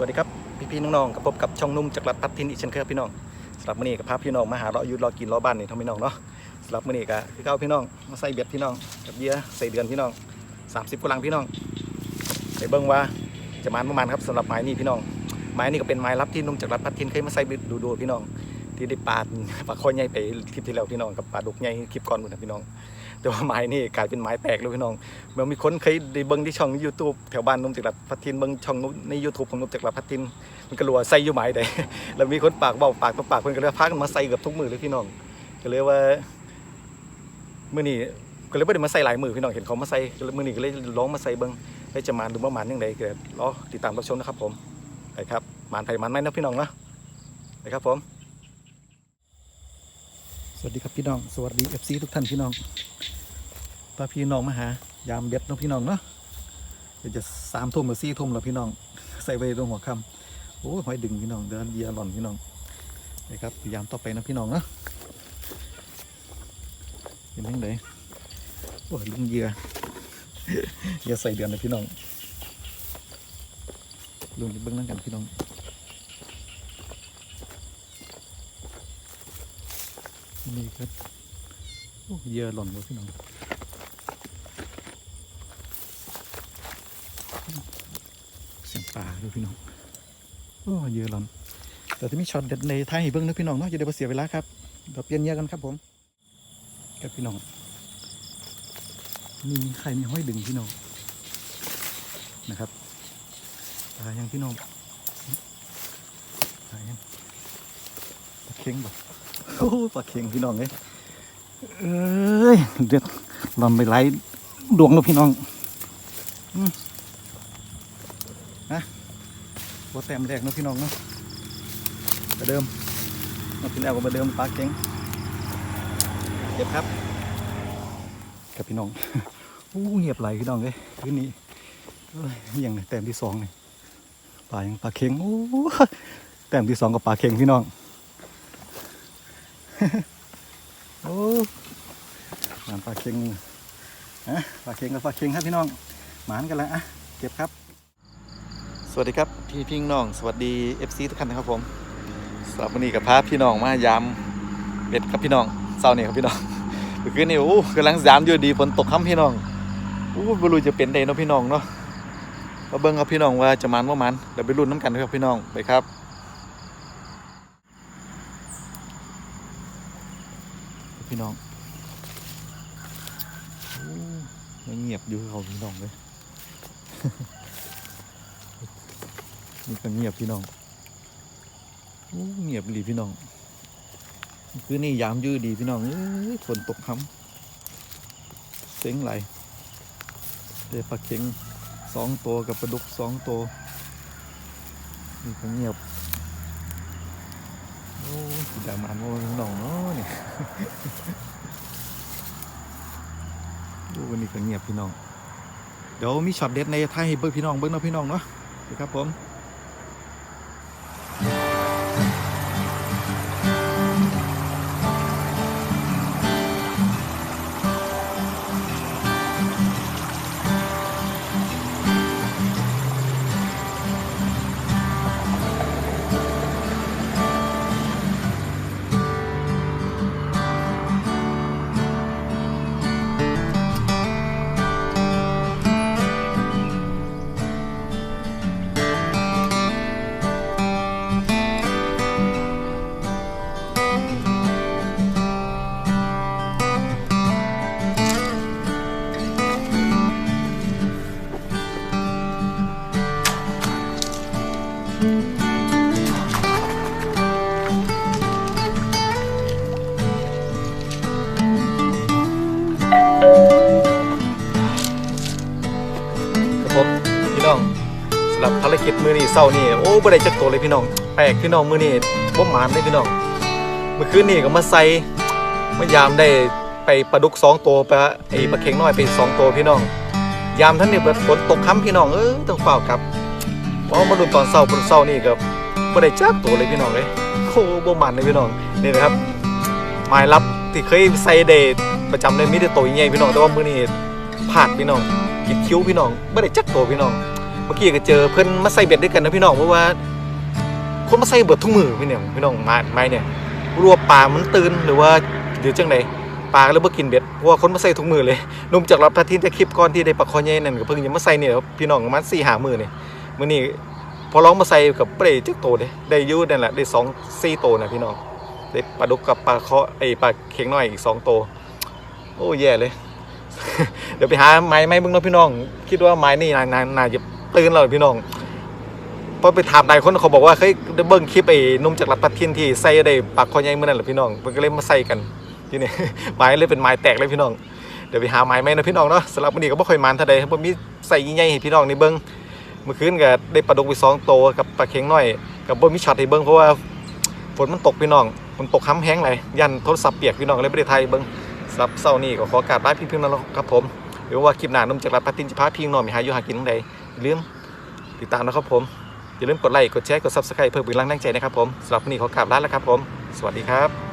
วัสดีครับ พี่ๆน้องๆกับพบกับช่องนุ่มจากรัฐพัฒทินอีกเช่นเคยครับพี่น้องสำหรับมื้อนี้กับพาพี่น้องมาหาเราอยู่รอกินรอบ้านนี่ทั้งพี่น้องเนาะสำหรับมื้อนี้ก็คือเก้าพี่น้องมาใส่เบ็ดพี่น้องกับเหยื่อใส่เดือนพี่น้อง30กว่าลังพี่น้องไปเบิ่งว่าจะมันประมาณครับสำหรับไม้นี่พี่น้อง ไม้นี่ก็เป็นไม้ลับที่นุ่มจากรัฐพัฒทินเคยมาใส่เบ็ดดูๆพี่น้อง ที่ได้ปลาปลาคอยใหญ่ไปคลิปที่แล้วพี่น้องกับปลาดุกใหญ่คลิปก่อนหมดนะพี่น้อง แต่ว่าไม้นี่กลายเป็นไม้แปลกเลยพี่น้องเมื่อมีคนเคยได้เบิ่งที่ช่อง YouTube แถวบ้านนุ่มจากรัฐพัทินเบิ่งช่องนุ่มใน YouTube ของนุ่มจากรัฐพัทินมันก็รัวใส่อยู่ไม้ใดแล้วมีคนปากเบาปากต่อปากเพิ่นก็เลยพากันมาใส่เกือบทุกมือเลยพี่น้องก็เลยว่าเมื้อนี้ก็เลยบ่ได้มาใส่หลายมือพี่น้องเห็นเขามาใส่เมื้อนี้ก็เลยลองมาใส่เบิ่งได้จะมานหรือบ่มานจังไดก็รอติดตามรับชมนะครับผมไปครับมานไผมานไหมนะพี่น้องเนาะไปครับผมสวัสดีครับพี่น้อง สวัสดี FC ทุกท่านพี่น้อง พาพี่น้องมาหายามเบ็ดเนาะพี่น้องเนาะเดี๋ยวจะสามทุ่มหรือสี่ทุ่มแล้วพี่น้อง ใส่ไว้ตรงหัวค่ำโอ้ยหอยดึงพี่น้องเดินเยียหล่อนพี่น้องนะครับพยายามต่อไปนะพี่น้องเนาะเป็นยังไงโอ้ยลุงเหยื่อเหยื่อใส่เดือนเลยพี่น้องลุงเบิ้งนั่งกันพี่น้องนี่ครับโอ้เหยอะหล่นเลยพี่น้องเสียง ป่าดูพี่น้องโอ้เยอะหล่นแต่ที่มีช็อตเด็ดในท้ายเบิ้องนะพี่น้องเนาะจะได้บ่เสียเวลาครับเดี๋ยวเปลี่ยนเยอะกันครับผมครับพี่น้องมีใครมีห้อยดึงพี่น้องนะครับตายยังพี่น้องตายยังตะเค็งบ่โอ้ปลาเค็งพี่น้องเอ้ยเอ้ยเดือดลำไปไหลดวงแล้วพี่น้องอืมนะ วัวแต้มแรกนะพี่น้องเนาะประเดิมมาเป็นแอลกับประเดิมปลาเค็งเก็บครับกับพี่น้องอู้เงียบไหลพี่น้องเลยคืนนี้เอ้ยยังแต้มที่สองนี่ปลายังปลาเค็งโอ้แต้มที่สองกับปลาเค็งพี่น้องโอ้งานปลาเค็งอะปลาเค็งกับปลาเค็งครับพี่น้องหมานกันแล้วอะเก็บครับ สวัสดีครับพี่พี่น้อง สวัสดี FC ทุกท่านนะครับผมสำหรับวันนี้กับพาพี่น้องมายามเป็ดครับพี่น้องเศร้านี่ครับพี่น้องเมื่อคืนนี้โอ้กำลังยามอยู่ดีฝนตกค่ำพี่น้องโอ้บรูจะเป็นใดเนาะพี่น้องเนาะมาเบิ่งครับพี่น้องว่าจะมันว่ามันเดี๋ยวไปรุ่นน้ำกันครับพี่น้องไปครับพี่น้องโอ้ยังเงียบอยู่เขาพี่น้องเลย นี่ก็เงียบพี่น้องเงียบดีพี่น้อง คือนี่ยามยืดดีพี่น้องฝนตกค้ำเซ็งไหลเดปลาเค็งสองตัวกับปลาดุกสองตัวนี่ก็เงียบโอ้ยามันโอ้ยน้องเนาะนี่ดูวันนี้ก็เงียบพี่น้อง เดี๋ยวมีช็อตเด็ดในไทยให้เบิ้งพี่น้องเบิ้งเนาะพี่น้องเนาะครับผม กิจมือนี้เศร้านี่โอ้บ่ได้จักตัวเลยพี่น้องแปลกพี่น้องมือนี้บ่หมานเลยพี่น้องเมื่อคืนนี่ก็มาใส่มายามได้ไปปลาดุกสองตัวไปไอ้ปลาเข็งน้อยไปสองตัวพี่น้อง ยามท่านนี่แบบฝนตกค้ำพี่น้องเออต้องเฝ้าครับเพราะมาดูตอนเศร้าบนเศร้านี่ก็บ่ได้จักตัวเลยพี่น้องเลยโอ้บ่หมันเลยพี่น้องนี่นะครับหมายลับที่เคยใส่เดทประจำเลยมีแต่ตัวใหญ่พี่น้องแต่ว่ามือนี้พลาดพี่น้องกิดคิ้วพี่น้องบ่ได้จักตัวพี่น้อง มื่อกี้ก็เจอเพื่อนมาใส่เบ็ดด้วยกันนะพี่น้องเพราะว่า คนมาใส่เบิดทุกมือพี่เนี่ยพี่น้องมาไม้เนี่ยรัวปลามันตื่นหรือว่าหรือจังไดปลาก็เลยบ่กินเบ็ดเพราะว่าคนมาใส่ทุกมือเลยนุ่มจากรับทัดทินจะคลิปก่อนที่ได้ปลาคอใหญ่นั่นก็เพิ่งจะมาใส่เนี่ยพี่น้องประมาณ4 5มื้อเนี่ยมื้อนี้พอลองมาใส่กับบ่ได้จักโตเด้ได้ยู่นั่นแหละได้2 4โตนะพี่น้องได้ปลาดุกกับปลาเคาะไอปลาเข็งน้อยอีกสองโต โอ้แย่เลย เดี๋ยวไปหาไม้ไม้เบิ่งเนาะพี่น้อง คิดว่าไม้นี่นาน่านจะ ตื่นแล้วพี่น้องพอไปถามนายคนเขาบอกว่าเฮ้ยได้เบิ่งคลิปไอ้นุ่มจากรัฐพัทินที่ใส่ได้ปากคอใหญ่เมื่อนั้นแหละพี่น้องเพิ่นก็เลยมาใส่กันที่นี่ไม้เลยเป็นไม้แตกเลยพี่น้องเดี๋ยวไปหาไม้ไหมนะพี่น้องเนาะสำหรับวันนี้ก็บ่ค่อยมันเท่าใดบ่มีใส่ใหญ่ให้พี่น้องในเบิ่งเมื่อคืนก็ได้ปลาดุกไปสองโตวกับปลาเค็งน้อย กับบ่มีช็อตให้เบิ่งเพราะว่าฝนมันตกพี่น้องมันตกค้ำแห้งเลยยันโทรศัพท์เปียกพี่น้องเลยบ่ได้ถ่ายเบิ่งรับเช้านี้ก็ขอกราบลาพี่ๆนะครับผมหรือว่าคลิปหน้านุ่มจากรัฐพัทินจะพาพี่น้องไปหาอยู่หากินตรงใด อย่าลืมติดตามนะครับผม อย่าลืมกดไลค์ กดแชร์ กด subscribe เพื่อเป็นกำลังใจนะครับผมสำหรับวันนี้ขอกราบลาแล้วครับผม สวัสดีครับ